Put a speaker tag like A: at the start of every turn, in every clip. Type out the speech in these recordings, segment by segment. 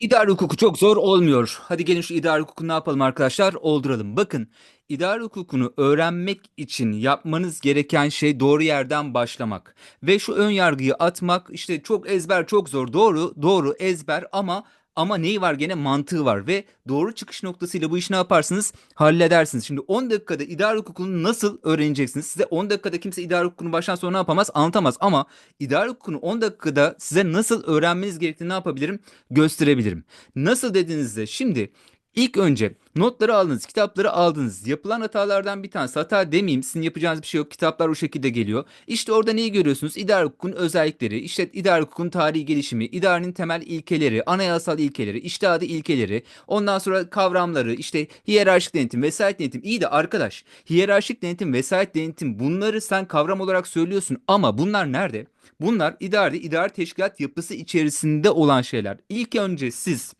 A: İdari hukuku çok zor olmuyor. Hadi gelin şu idari hukuku ne yapalım arkadaşlar? Olduralım. Bakın idari hukukunu öğrenmek için yapmanız gereken şey doğru yerden başlamak. Ve şu ön yargıyı atmak işte çok ezber çok zor. Doğru doğru ezber ama ama neyi var gene mantığı var ve doğru çıkış noktasıyla bu işi ne yaparsınız? Halledersiniz. Şimdi 10 dakikada idari hukukunu nasıl öğreneceksiniz? Size 10 dakikada kimse idari hukukunu baştan sona yapamaz? Anlatamaz ama idari hukukunu 10 dakikada size nasıl öğrenmeniz gerektiğini ne yapabilirim? Gösterebilirim. Nasıl dediğinizde şimdi ilk önce notları aldınız, kitapları aldınız. Yapılan hatalardan bir tanesi hata demeyeyim sizin yapacağınız bir şey yok. Kitaplar o şekilde geliyor. İşte orada neyi görüyorsunuz? İdari hukukun özellikleri, işte idari hukukun tarihi gelişimi, idarenin temel ilkeleri, anayasal ilkeleri, iştihadi ilkeleri, ondan sonra kavramları, işte hiyerarşik denetim, vesayet denetim. İyi de arkadaş, hiyerarşik denetim, vesayet denetim bunları sen kavram olarak söylüyorsun ama bunlar nerede? Bunlar idare, idare teşkilat yapısı içerisinde olan şeyler. İlk önce siz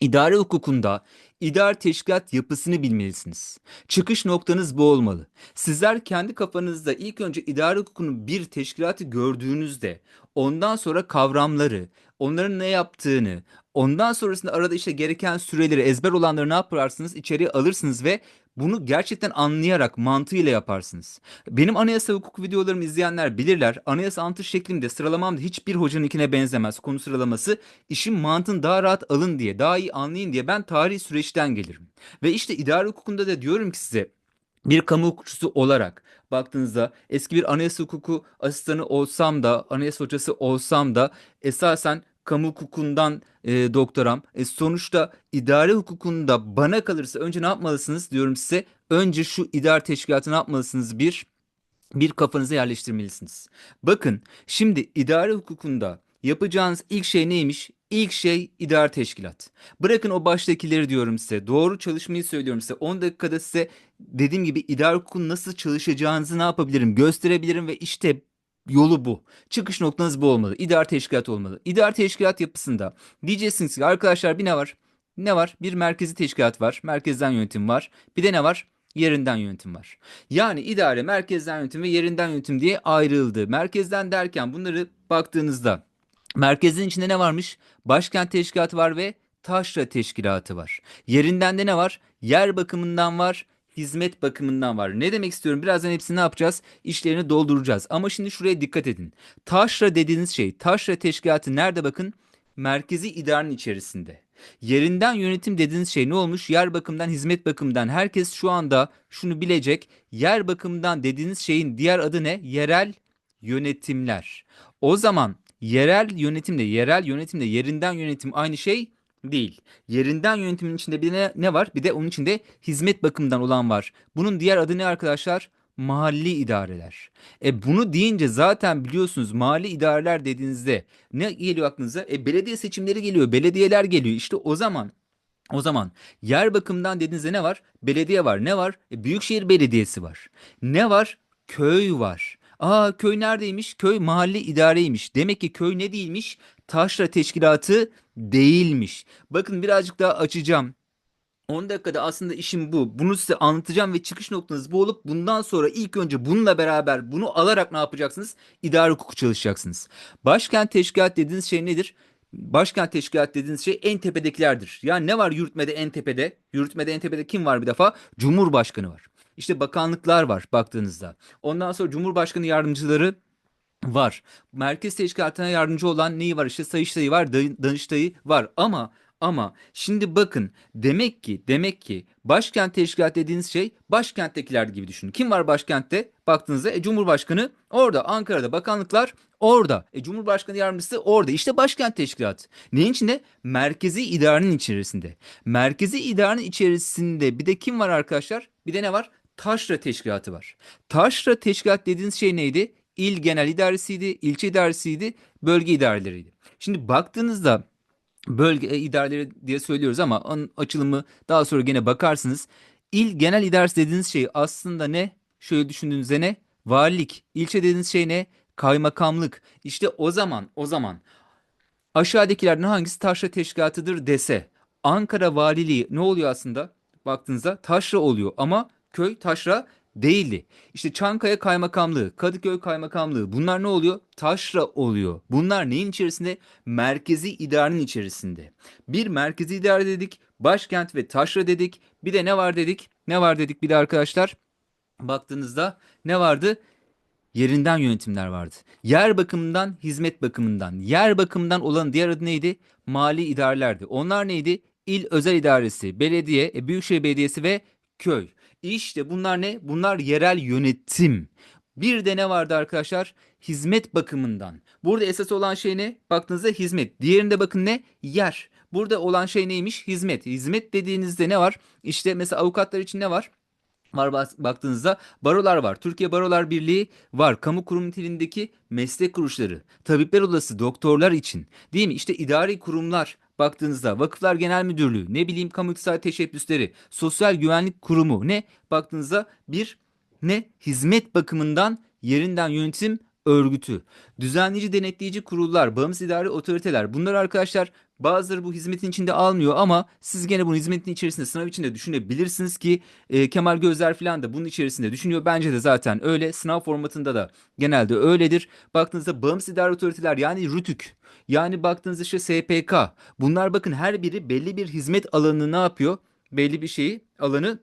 A: idare hukukunda idare teşkilat yapısını bilmelisiniz. Çıkış noktanız bu olmalı. Sizler kendi kafanızda ilk önce idare hukukunun bir teşkilatı gördüğünüzde ondan sonra kavramları, onların ne yaptığını, ondan sonrasında arada işte gereken süreleri ezber olanları ne yaparsınız? İçeriye alırsınız ve bunu gerçekten anlayarak mantığıyla yaparsınız. Benim anayasa hukuk videolarımı izleyenler bilirler. Anayasa antı şeklimde sıralamam da hiçbir hocanınkine benzemez. Konu sıralaması işin mantığını daha rahat alın diye, daha iyi anlayın diye ben tarihi süreçten gelirim. Ve işte idare hukukunda da diyorum ki size bir kamu hukukçusu olarak baktığınızda eski bir anayasa hukuku asistanı olsam da anayasa hocası olsam da esasen kamu hukukundan e, doktoram. E, sonuçta idare hukukunda bana kalırsa önce ne yapmalısınız diyorum size. Önce şu idare teşkilatı ne yapmalısınız? Bir, bir kafanıza yerleştirmelisiniz. Bakın şimdi idare hukukunda yapacağınız ilk şey neymiş? İlk şey idare teşkilat. Bırakın o baştakileri diyorum size. Doğru çalışmayı söylüyorum size. 10 dakikada size dediğim gibi idare hukukun nasıl çalışacağınızı ne yapabilirim? Gösterebilirim ve işte yolu bu. Çıkış noktanız bu olmalı. İdare teşkilat olmalı. İdare teşkilat yapısında diyeceksiniz ki arkadaşlar bir ne var? Ne var? Bir merkezi teşkilat var. Merkezden yönetim var. Bir de ne var? Yerinden yönetim var. Yani idare merkezden yönetim ve yerinden yönetim diye ayrıldı. Merkezden derken bunları baktığınızda merkezin içinde ne varmış? Başkent teşkilatı var ve taşra teşkilatı var. Yerinden de ne var? Yer bakımından var hizmet bakımından var. Ne demek istiyorum? Birazdan hepsini ne yapacağız? İşlerini dolduracağız. Ama şimdi şuraya dikkat edin. Taşra dediğiniz şey, taşra teşkilatı nerede bakın? Merkezi idarenin içerisinde. Yerinden yönetim dediğiniz şey ne olmuş? Yer bakımından, hizmet bakımından. Herkes şu anda şunu bilecek. Yer bakımından dediğiniz şeyin diğer adı ne? Yerel yönetimler. O zaman yerel yönetimde, yerel yönetimde yerinden yönetim aynı şey değil. Yerinden yönetimin içinde bir ne, ne var? Bir de onun içinde hizmet bakımından olan var. Bunun diğer adı ne arkadaşlar? Mahalli idareler. E bunu deyince zaten biliyorsunuz mahalli idareler dediğinizde ne geliyor aklınıza? E belediye seçimleri geliyor, belediyeler geliyor. İşte o zaman o zaman yer bakımından dediğinizde ne var? Belediye var. Ne var? E, Büyükşehir Belediyesi var. Ne var? Köy var. Aa köy neredeymiş? Köy mahalli idareymiş. Demek ki köy ne değilmiş? Taşra teşkilatı değilmiş. Bakın birazcık daha açacağım. 10 dakikada aslında işim bu. Bunu size anlatacağım ve çıkış noktanız bu olup bundan sonra ilk önce bununla beraber bunu alarak ne yapacaksınız? İdari hukuku çalışacaksınız. Başkent teşkilat dediğiniz şey nedir? Başkent teşkilat dediğiniz şey en tepedekilerdir. Yani ne var yürütmede en tepede? Yürütmede en tepede kim var bir defa? Cumhurbaşkanı var. İşte bakanlıklar var baktığınızda. Ondan sonra Cumhurbaşkanı yardımcıları var. Merkez teşkilatına yardımcı olan neyi var? İşte Sayıştayı var, Dan- Danıştayı var. Ama ama şimdi bakın demek ki demek ki başkent teşkilat dediğiniz şey başkenttekiler gibi düşünün. Kim var başkentte? Baktığınızda e, Cumhurbaşkanı orada. Ankara'da bakanlıklar orada. E, Cumhurbaşkanı yardımcısı orada. İşte başkent teşkilat. Neyin içinde? Merkezi idarenin içerisinde. Merkezi idarenin içerisinde bir de kim var arkadaşlar? Bir de ne var? Taşra teşkilatı var. Taşra teşkilat dediğiniz şey neydi? İl genel idaresiydi, ilçe idaresiydi, bölge idareleriydi. Şimdi baktığınızda bölge e, idareleri diye söylüyoruz ama onun açılımı daha sonra gene bakarsınız. İl genel idaresi dediğiniz şey aslında ne? Şöyle düşündüğünüzde ne? Valilik. İlçe dediğiniz şey ne? Kaymakamlık. İşte o zaman o zaman aşağıdakilerden hangisi taşra teşkilatıdır dese Ankara Valiliği ne oluyor aslında? Baktığınızda taşra oluyor ama köy taşra Değildi. İşte Çankaya Kaymakamlığı, Kadıköy Kaymakamlığı bunlar ne oluyor? Taşra oluyor. Bunlar neyin içerisinde? Merkezi idarenin içerisinde. Bir merkezi idare dedik, başkent ve taşra dedik. Bir de ne var dedik? Ne var dedik bir de arkadaşlar? Baktığınızda ne vardı? Yerinden yönetimler vardı. Yer bakımından, hizmet bakımından. Yer bakımından olan diğer adı neydi? Mali idarelerdi. Onlar neydi? İl özel idaresi, belediye, e, büyükşehir belediyesi ve köy. İşte bunlar ne? Bunlar yerel yönetim. Bir de ne vardı arkadaşlar? Hizmet bakımından. Burada esas olan şey ne? Baktığınızda hizmet. Diğerinde bakın ne? Yer. Burada olan şey neymiş? Hizmet. Hizmet dediğinizde ne var? İşte mesela avukatlar için ne var? Var baktığınızda barolar var. Türkiye Barolar Birliği var. Kamu kurum niteliğindeki meslek kuruluşları, tabipler odası, doktorlar için. Değil mi? İşte idari kurumlar baktığınızda Vakıflar Genel Müdürlüğü, ne bileyim kamu iktisadi teşebbüsleri, Sosyal Güvenlik Kurumu ne? Baktığınızda bir ne? Hizmet bakımından yerinden yönetim örgütü, düzenleyici denetleyici kurullar, bağımsız idari otoriteler bunlar arkadaşlar bazıları bu hizmetin içinde almıyor ama siz gene bunu hizmetin içerisinde sınav içinde düşünebilirsiniz ki e, Kemal Gözler falan da bunun içerisinde düşünüyor. Bence de zaten öyle sınav formatında da genelde öyledir. Baktığınızda bağımsız idari otoriteler yani RÜTÜK yani baktığınızda işte SPK bunlar bakın her biri belli bir hizmet alanını ne yapıyor? Belli bir şeyi alanı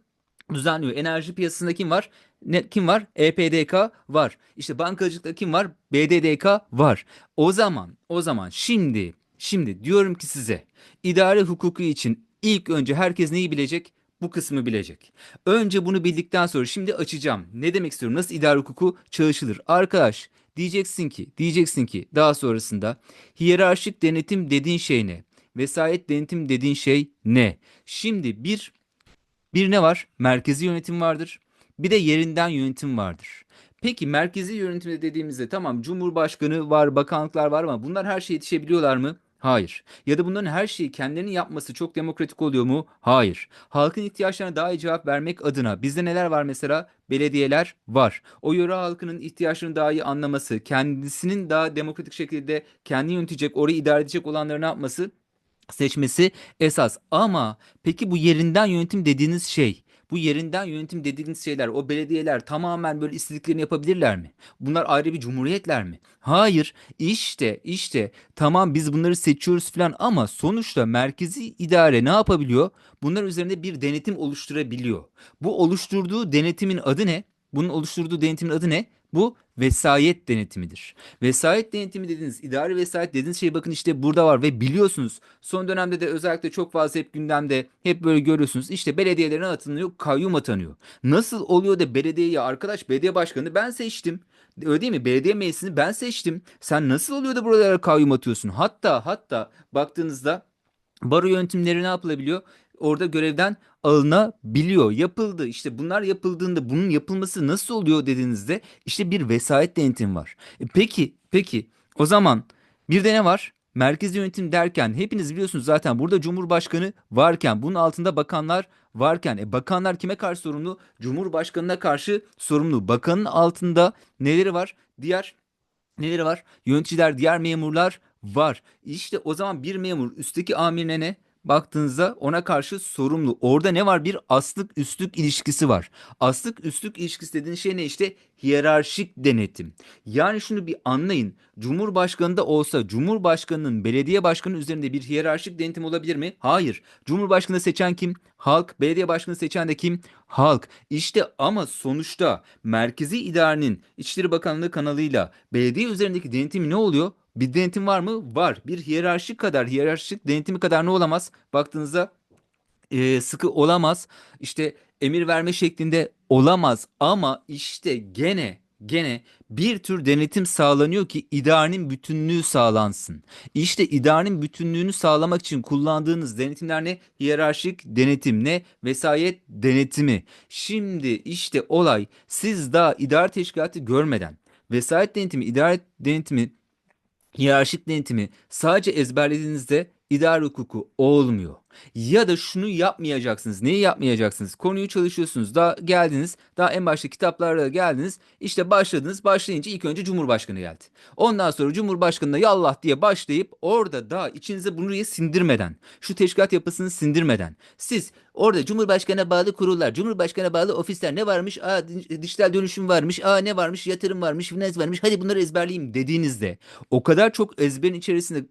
A: düzenliyor. Enerji piyasasında kim var? Ne, kim var? EPDK var. İşte bankacılıkta kim var? BDDK var. O zaman, o zaman şimdi, şimdi diyorum ki size idare hukuku için ilk önce herkes neyi bilecek? Bu kısmı bilecek. Önce bunu bildikten sonra şimdi açacağım. Ne demek istiyorum? Nasıl idare hukuku çalışılır? Arkadaş diyeceksin ki, diyeceksin ki daha sonrasında hiyerarşik denetim dediğin şey ne? Vesayet denetim dediğin şey ne? Şimdi bir bir ne var? Merkezi yönetim vardır. Bir de yerinden yönetim vardır. Peki merkezi yönetimde dediğimizde tamam Cumhurbaşkanı var, bakanlıklar var ama bunlar her şeye yetişebiliyorlar mı? Hayır. Ya da bunların her şeyi kendilerinin yapması çok demokratik oluyor mu? Hayır. Halkın ihtiyaçlarına daha iyi cevap vermek adına bizde neler var mesela? Belediyeler var. O yöre halkının ihtiyaçlarını daha iyi anlaması, kendisinin daha demokratik şekilde kendi yönetecek, orayı idare edecek olanları ne yapması? seçmesi esas. Ama peki bu yerinden yönetim dediğiniz şey, bu yerinden yönetim dediğiniz şeyler, o belediyeler tamamen böyle istediklerini yapabilirler mi? Bunlar ayrı bir cumhuriyetler mi? Hayır. İşte, işte tamam biz bunları seçiyoruz falan ama sonuçta merkezi idare ne yapabiliyor? Bunlar üzerinde bir denetim oluşturabiliyor. Bu oluşturduğu denetimin adı ne? Bunun oluşturduğu denetimin adı ne? Bu vesayet denetimidir. Vesayet denetimi dediğiniz, idari vesayet dediğiniz şey bakın işte burada var ve biliyorsunuz son dönemde de özellikle çok fazla hep gündemde hep böyle görüyorsunuz. İşte belediyelerine atanıyor, kayyum atanıyor. Nasıl oluyor da belediyeyi arkadaş belediye başkanı ben seçtim. Öyle değil mi? Belediye meclisini ben seçtim. Sen nasıl oluyor da buralara kayyum atıyorsun? Hatta hatta baktığınızda baro yönetimleri ne yapılabiliyor? Orada görevden alınabiliyor. Yapıldı. İşte bunlar yapıldığında bunun yapılması nasıl oluyor dediğinizde işte bir vesayet denetim var. E peki, peki o zaman bir de ne var? Merkezi yönetim derken hepiniz biliyorsunuz zaten burada Cumhurbaşkanı varken bunun altında bakanlar varken e, bakanlar kime karşı sorumlu? Cumhurbaşkanına karşı sorumlu. Bakanın altında neleri var? Diğer neleri var? Yöneticiler, diğer memurlar var. İşte o zaman bir memur üstteki amirine ne? Baktığınızda ona karşı sorumlu. Orada ne var? Bir aslık üstlük ilişkisi var. Aslık üstlük ilişkisi dediğin şey ne işte? Hiyerarşik denetim. Yani şunu bir anlayın. Cumhurbaşkanı da olsa Cumhurbaşkanının belediye başkanı üzerinde bir hiyerarşik denetim olabilir mi? Hayır. Cumhurbaşkanı seçen kim? Halk. Belediye başkanı seçen de kim? Halk. İşte ama sonuçta merkezi idarenin İçişleri Bakanlığı kanalıyla belediye üzerindeki denetimi ne oluyor? Bir denetim var mı? Var. Bir hiyerarşik kadar, hiyerarşik denetimi kadar ne olamaz? Baktığınızda e, sıkı olamaz. İşte emir verme şeklinde olamaz. Ama işte gene gene bir tür denetim sağlanıyor ki idarenin bütünlüğü sağlansın. İşte idarenin bütünlüğünü sağlamak için kullandığınız denetimler ne? Hiyerarşik denetim ne? Vesayet denetimi. Şimdi işte olay siz daha idare teşkilatı görmeden vesayet denetimi, idare denetimi hiyerarşik denetimi sadece ezberlediğinizde idare hukuku olmuyor. Ya da şunu yapmayacaksınız. Neyi yapmayacaksınız? Konuyu çalışıyorsunuz. Daha geldiniz. Daha en başta kitaplara geldiniz. İşte başladınız. Başlayınca ilk önce Cumhurbaşkanı geldi. Ondan sonra Cumhurbaşkanı'na yallah diye başlayıp orada daha içinize bunu sindirmeden, şu teşkilat yapısını sindirmeden siz orada Cumhurbaşkanı'na bağlı kurullar, Cumhurbaşkanı'na bağlı ofisler ne varmış? Aa dijital dönüşüm varmış. Aa ne varmış? Yatırım varmış. Finans varmış. Hadi bunları ezberleyeyim dediğinizde o kadar çok ezberin içerisinde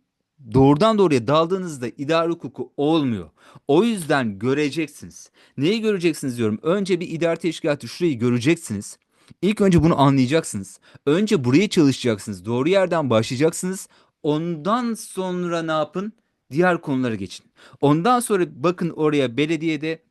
A: doğrudan doğruya daldığınızda idare hukuku olmuyor. O yüzden göreceksiniz. Neyi göreceksiniz diyorum. Önce bir idare teşkilatı şurayı göreceksiniz. İlk önce bunu anlayacaksınız. Önce buraya çalışacaksınız. Doğru yerden başlayacaksınız. Ondan sonra ne yapın? Diğer konulara geçin. Ondan sonra bakın oraya belediyede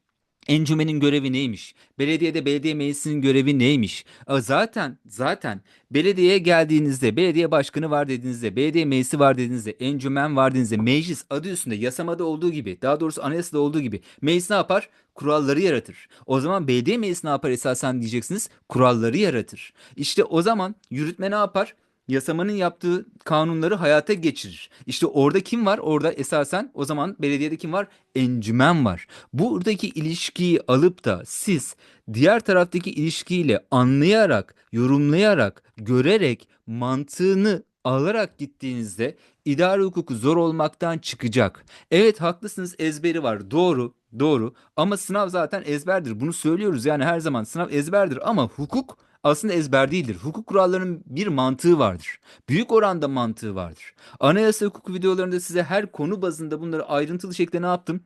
A: Encümenin görevi neymiş? Belediyede belediye meclisinin görevi neymiş? Zaten zaten belediyeye geldiğinizde belediye başkanı var dediğinizde, belediye meclisi var dediğinizde, encümen var dediğinizde meclis adı üstünde yasamada olduğu gibi daha doğrusu anayasada olduğu gibi meclis ne yapar? Kuralları yaratır. O zaman belediye meclisi ne yapar esasen diyeceksiniz? Kuralları yaratır. İşte o zaman yürütme ne yapar? Yasamanın yaptığı kanunları hayata geçirir. İşte orada kim var? Orada esasen o zaman belediyede kim var? Encümen var. Buradaki ilişkiyi alıp da siz diğer taraftaki ilişkiyle anlayarak, yorumlayarak, görerek, mantığını alarak gittiğinizde idare hukuku zor olmaktan çıkacak. Evet haklısınız ezberi var. Doğru. Doğru. Ama sınav zaten ezberdir. Bunu söylüyoruz yani her zaman sınav ezberdir ama hukuk aslında ezber değildir. Hukuk kurallarının bir mantığı vardır. Büyük oranda mantığı vardır. Anayasa hukuku videolarında size her konu bazında bunları ayrıntılı şekilde ne yaptım?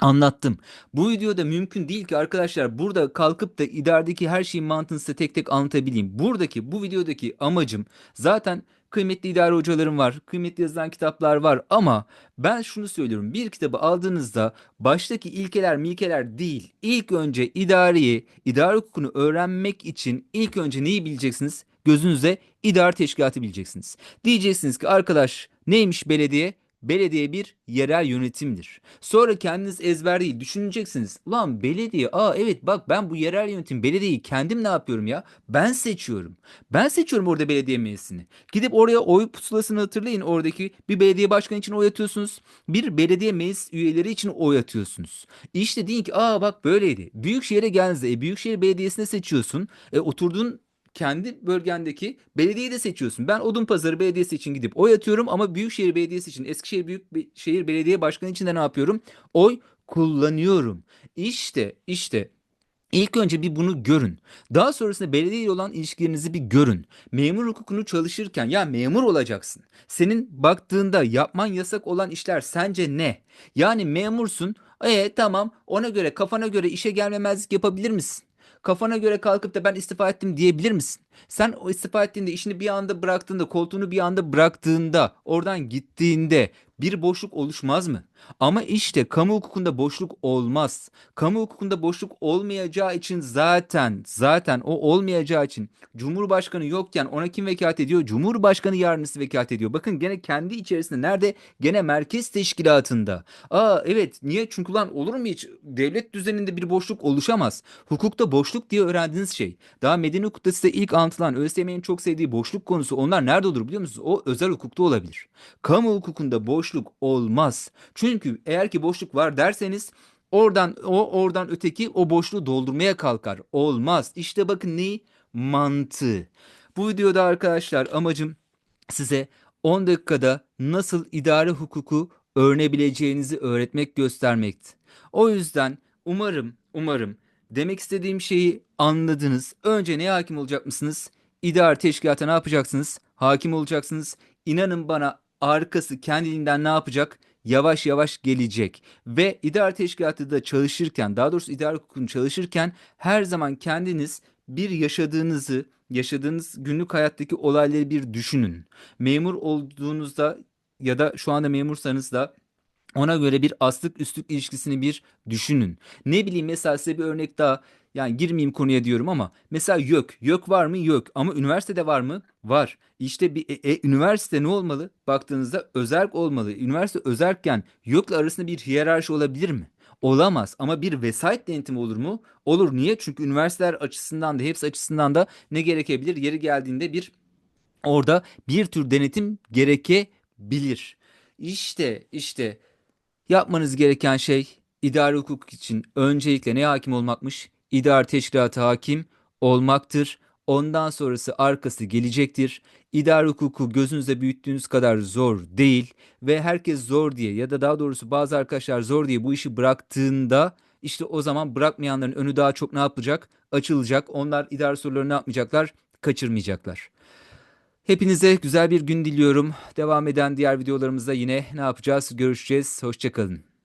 A: Anlattım. Bu videoda mümkün değil ki arkadaşlar burada kalkıp da idaredeki her şeyin mantığını size tek tek anlatabileyim. Buradaki bu videodaki amacım zaten kıymetli idare hocalarım var, kıymetli yazılan kitaplar var ama ben şunu söylüyorum. Bir kitabı aldığınızda baştaki ilkeler milkeler değil. İlk önce idareyi, idare hukukunu öğrenmek için ilk önce neyi bileceksiniz? Gözünüze idare teşkilatı bileceksiniz. Diyeceksiniz ki arkadaş neymiş belediye? Belediye bir yerel yönetimdir. Sonra kendiniz ezber değil düşüneceksiniz. Ulan belediye aa evet bak ben bu yerel yönetim belediyeyi kendim ne yapıyorum ya? Ben seçiyorum. Ben seçiyorum orada belediye meclisini. Gidip oraya oy pusulasını hatırlayın oradaki bir belediye başkanı için oy atıyorsunuz. Bir belediye meclis üyeleri için oy atıyorsunuz. İşte deyin ki aa bak böyleydi. Büyükşehir'e geldiğinizde e, Büyükşehir Belediyesi'ne seçiyorsun. E, oturduğun kendi bölgendeki belediyeyi de seçiyorsun. Ben Odunpazarı Belediyesi için gidip oy atıyorum ama Büyükşehir Belediyesi için Eskişehir Büyükşehir Belediye Başkanı için de ne yapıyorum? Oy kullanıyorum. İşte işte İlk önce bir bunu görün. Daha sonrasında belediye ile olan ilişkilerinizi bir görün. Memur hukukunu çalışırken ya memur olacaksın. Senin baktığında yapman yasak olan işler sence ne? Yani memursun. E tamam ona göre kafana göre işe gelmemezlik yapabilir misin? Kafana göre kalkıp da ben istifa ettim diyebilir misin? Sen o istifa ettiğinde işini bir anda bıraktığında koltuğunu bir anda bıraktığında oradan gittiğinde bir boşluk oluşmaz mı? Ama işte kamu hukukunda boşluk olmaz. Kamu hukukunda boşluk olmayacağı için zaten zaten o olmayacağı için Cumhurbaşkanı yokken ona kim vekalet ediyor? Cumhurbaşkanı yardımcısı vekalet ediyor. Bakın gene kendi içerisinde nerede? Gene merkez teşkilatında. Aa evet niye? Çünkü lan olur mu hiç? Devlet düzeninde bir boşluk oluşamaz. Hukukta boşluk diye öğrendiğiniz şey. Daha medeni hukukta size ilk anlatılan ÖSYM'nin çok sevdiği boşluk konusu onlar nerede olur biliyor musunuz? O özel hukukta olabilir. Kamu hukukunda boşluk olmaz. Çünkü eğer ki boşluk var derseniz oradan o oradan öteki o boşluğu doldurmaya kalkar. Olmaz. İşte bakın neyi? Mantığı. Bu videoda arkadaşlar amacım size 10 dakikada nasıl idare hukuku öğrenebileceğinizi öğretmek göstermekti. O yüzden umarım umarım demek istediğim şeyi anladınız. Önce neye hakim olacak mısınız? İdare teşkilata ne yapacaksınız? Hakim olacaksınız. İnanın bana arkası kendiliğinden ne yapacak? Yavaş yavaş gelecek. Ve idare teşkilatı da çalışırken, daha doğrusu idare hukukunu çalışırken her zaman kendiniz bir yaşadığınızı, yaşadığınız günlük hayattaki olayları bir düşünün. Memur olduğunuzda ya da şu anda memursanız da ona göre bir aslık üstlük ilişkisini bir düşünün. Ne bileyim mesela size bir örnek daha yani girmeyeyim konuya diyorum ama mesela YÖK. YÖK var mı? Yok. Ama üniversitede var mı? Var. İşte bir e, e, üniversite ne olmalı? Baktığınızda özerk olmalı. Üniversite özerkken YÖK'le arasında bir hiyerarşi olabilir mi? Olamaz ama bir vesayet denetimi olur mu? Olur. Niye? Çünkü üniversiteler açısından da hepsi açısından da ne gerekebilir? Yeri geldiğinde bir orada bir tür denetim gerekebilir. İşte işte Yapmanız gereken şey idari hukuk için öncelikle neye hakim olmakmış? İdari teşkilata hakim olmaktır. Ondan sonrası arkası gelecektir. İdari hukuku gözünüzde büyüttüğünüz kadar zor değil ve herkes zor diye ya da daha doğrusu bazı arkadaşlar zor diye bu işi bıraktığında işte o zaman bırakmayanların önü daha çok ne yapacak? Açılacak. Onlar idari soruları ne yapmayacaklar? Kaçırmayacaklar. Hepinize güzel bir gün diliyorum. Devam eden diğer videolarımızda yine ne yapacağız? Görüşeceğiz. Hoşçakalın.